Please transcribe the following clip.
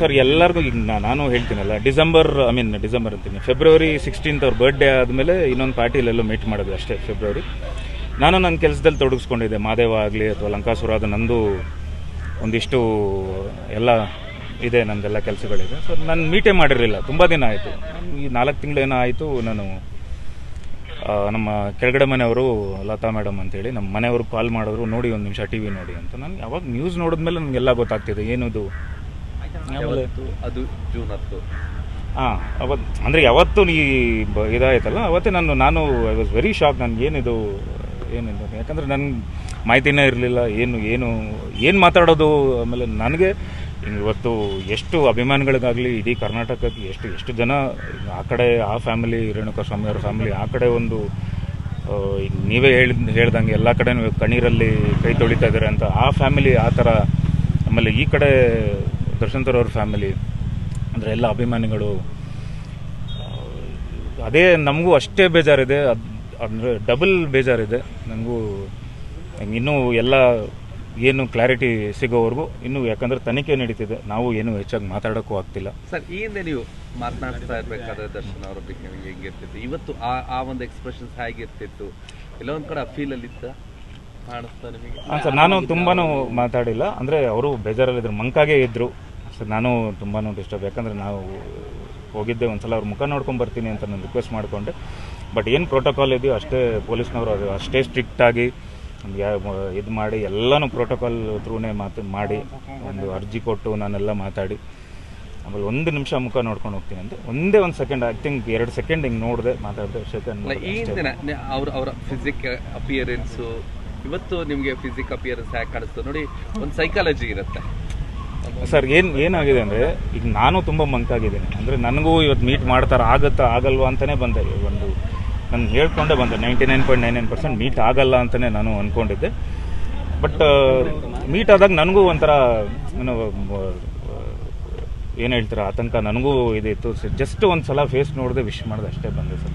Sir, ಎಲ್ಲರಿಗೂ ಈಗ ನಾನು ಹೇಳ್ತೀನಲ್ಲ, ಡಿಸೆಂಬರ್ ಐ ಮೀನ್ ಡಿಸೆಂಬರ್ ಅಂತೀನಿ. ಫೆಬ್ರವರಿ ಸಿಕ್ಸ್ಟೀನ್ತ್ ಅವ್ರ ಬರ್ಡೇ ಆದಮೇಲೆ ಇನ್ನೊಂದು ಪಾರ್ಟಿಲೆಲ್ಲೋ ಮೀಟ್ ಮಾಡೋದು ಅಷ್ಟೇ, ಫೆಬ್ರವರಿ. ನಾನು ನನ್ನ ಕೆಲಸದಲ್ಲಿ ತೊಡಗಿಸ್ಕೊಂಡಿದ್ದೆ, ಮಾದೇವ ಆಗಲಿ ಅಥವಾ ಲಂಕಾಸುರ ಅದು ನಂದು ಒಂದಿಷ್ಟು ಎಲ್ಲ ಇದೆ, ನಂದೆಲ್ಲ ಕೆಲಸಗಳಿದೆ. ಸೊ ನಾನು ಮೀಟೇ ಮಾಡಿರಲಿಲ್ಲ, ತುಂಬ ದಿನ ಆಯಿತು. ಈ ನಾಲ್ಕು ತಿಂಗಳೇನೋ ಆಯಿತು, ನಾನು ನಮ್ಮ ಕೆಳಗಡೆ ಮನೆಯವರು ಲತಾ ಮೇಡಮ್ ಅಂತೇಳಿ, ನಮ್ಮ ಮನೆಯವರು ಕಾಲ್ ಮಾಡಿದ್ರು, ನೋಡಿ ಒಂದು ನಿಮಿಷ ಟಿ ವಿ ನೋಡಿ ಅಂತ. ನಾನು ಯಾವಾಗ ನ್ಯೂಸ್ ನೋಡಿದ್ಮೇಲೆ ನನಗೆಲ್ಲ ಗೊತ್ತಾಗ್ತಿದೆ, ಏನದು ಯಾವತ್ತು? ಅದು ಜೂನ್ ಹತ್ತು. ಹಾಂ ಅವತ್ತು ಅಂದರೆ ಯಾವತ್ತು ನೀ ಬ- ಇದಾಯ್ತಲ್ಲ ಅವತ್ತೇ ನಾನು ನಾನು ಐ ವಾಸ್ ವೆರಿ ಶಾಕ್ ನನಗೆ ಏನಿದು ಏನಿದು ಯಾಕಂದರೆ ನನಗೆ ಮಾಹಿತಿನೇ ಇರಲಿಲ್ಲ ಏನು ಏನು ಏನು ಮಾತಾಡೋದು ಆಮೇಲೆ ನನಗೆ ಇವತ್ತು ಎಷ್ಟು ಅಭಿಮಾನಿಗಳಿಗಾಗಲಿ ಇಡೀ ಕರ್ನಾಟಕಕ್ಕೆ ಎಷ್ಟು ಎಷ್ಟು ಜನ ಆ ಕಡೆ ಆ ಫ್ಯಾಮಿಲಿ ರೇಣುಕಾ ಸ್ವಾಮಿ ಅವ್ರ ಫ್ಯಾಮಿಲಿ ಆ ಕಡೆ ಒಂದು ಆ, ಈಗ ನೀವೇ ಹೇಳಿದ್ ಹೇಳ್ದಂಗೆ ಎಲ್ಲ ಕಡೆ ಕಣ್ಣೀರಲ್ಲಿ ಕೈ ತೊಳಿತಾ ಇದ್ದಾರೆ ಅಂತ ಆ ಫ್ಯಾಮಿಲಿ ಆ ಥರ ಆಮೇಲೆ ಈ ಕಡೆ ದರ್ಶನ್ ಅವ್ರ ಫ್ಯಾಮಿಲಿ ಅಂದರೆ ಎಲ್ಲ ಅಭಿಮಾನಿಗಳು ಅದೇ ನಮಗೂ ಅಷ್ಟೇ ಬೇಜಾರಿದೆ. ಅದು, ಅಂದರೆ ಡಬಲ್ ಬೇಜಾರಿದೆ. ನನಗೂ ಇನ್ನೂ ಎಲ್ಲ ಏನು ಕ್ಲಾರಿಟಿ ಸಿಗೋವರೆಗೂ ಇನ್ನೂ ಯಾಕಂದ್ರೆ ತನಿಖೆ ನಡೀತಿದೆ. ನಾವು ಏನು ಹೆಚ್ಚಾಗಿ ಮಾತಾಡೋಕ್ಕೂ ಆಗ್ತಿಲ್ಲ. ಸರ್, ಈ ಹಿಂದೆ ನೀವು ಮಾತನಾಡ್ತಾ ಇರಬೇಕಾದ್ರೆ ದರ್ಶನ್ ಅವರ ಬಗ್ಗೆ ಹೆಂಗಿರ್ತಿತ್ತು? ಇವತ್ತು ಆ ಆ ಒಂದು ಎಕ್ಸ್ಪ್ರೆಷನ್ಸ್ ಹೇಗಿರ್ತಿತ್ತು? ಎಲ್ಲ ಒಂದ್ ಕಡೆ ಫೀಲ್ ಅಲ್ಲಿ ಇತ್ತ ಕಾಣಿಸ್ತಾ ನಿಮಗೆ ಹಾಂ ಸರ್ ನಾನು ತುಂಬಾ ಮಾತಾಡಿಲ್ಲ. ಅಂದರೆ ಅವರು ಬೇಜಾರಲ್ಲಿದ್ದರು ಮಂಕಾಗೆ ಇದ್ದರು ಸರ್ ನಾನು ತುಂಬಾ ಡಿಸ್ಟರ್ಬ್ ಯಾಕಂದರೆ ನಾವು ಹೋಗಿದ್ದೆ ಒಂದ್ಸಲ ಅವ್ರ ಮುಖ ನೋಡ್ಕೊಂಡು ಬರ್ತೀನಿ ಅಂತ ನಾನು ರಿಕ್ವೆಸ್ಟ್ ಮಾಡಿಕೊಂಡೆ. ಬಟ್ ಏನು ಪ್ರೋಟೋಕಾಲ್ ಇದೆಯೋ ಅಷ್ಟೇ ಪೊಲೀಸ್ನವರು ಅದು ಅಷ್ಟೇ ಸ್ಟ್ರಿಕ್ಟಾಗಿ ಇದು ಮಾಡಿ ಎಲ್ಲನೂ ಪ್ರೋಟೋಕಾಲ್ ಥ್ರೂನೇ ಮಾತು ಮಾಡಿ ಒಂದು ಅರ್ಜಿ ಕೊಟ್ಟು ನಾನೆಲ್ಲ ಮಾತಾಡಿ. ಆಮೇಲೆ ಒಂದು ನಿಮಿಷ ಮುಖ ನೋಡ್ಕೊಂಡು ಹೋಗ್ತೀನಿ ಅಂತ ಒಂದೇ ಒಂದು ಸೆಕೆಂಡ್ ಐ ಥಿಂಕ್ ಎರಡು ಸೆಕೆಂಡ್ ಹಿಂಗೆ ನೋಡಿದೆ ಮಾತಾಡಿದೆ. ಈ ಅವರ ಫಿಸಿಕ್ ಅಪಿಯರೆನ್ಸು ಇವತ್ತು ನಿಮಗೆ ಫಿಸಿಕ್ ಅಪಿಯರೆನ್ಸ್ ಹ್ಯಾಕ್ ಕಾಣಿಸ್ತು ನೋಡಿ, ಒಂದು ಸೈಕಾಲಜಿ ಇರುತ್ತೆ. ಸರ್ ಏನು ಏನಾಗಿದೆ ಅಂದರೆ, ಈಗ ನಾನು ತುಂಬ ಮಂಕಾಗಿದ್ದೇನೆ ಅಂದರೆ ನನಗೂ ಇವತ್ತು ಮೀಟ್ ಮಾಡ್ತಾರೆ, ಆಗುತ್ತಾ, ಆಗಲ್ವಾ ಅಂತಲೇ ಬಂದೆ. ಒಂದು ನಾನು ಹೇಳ್ಕೊಂಡೇ ಬಂದೆ ninety nine point nine nine percent meet ಆಗಲ್ಲ ಅಂತಲೇ ನಾನು ಅಂದ್ಕೊಂಡಿದ್ದೆ ಬಟ್ ಮೀಟ್ ಆದಾಗ ನನಗೂ ಒಂಥರ, ಏನು ಏನು ಹೇಳ್ತೀರಾ, ಆತಂಕ ನನಗೂ ಇದಿತ್ತು. ಜಸ್ಟ್ ಒಂದು ಸಲ ಫೇಸ್ ನೋಡಿದೆ ವಿಶ್ ಮಾಡಿದೆ ಅಷ್ಟೇ ಬಂದೆ ಸರ್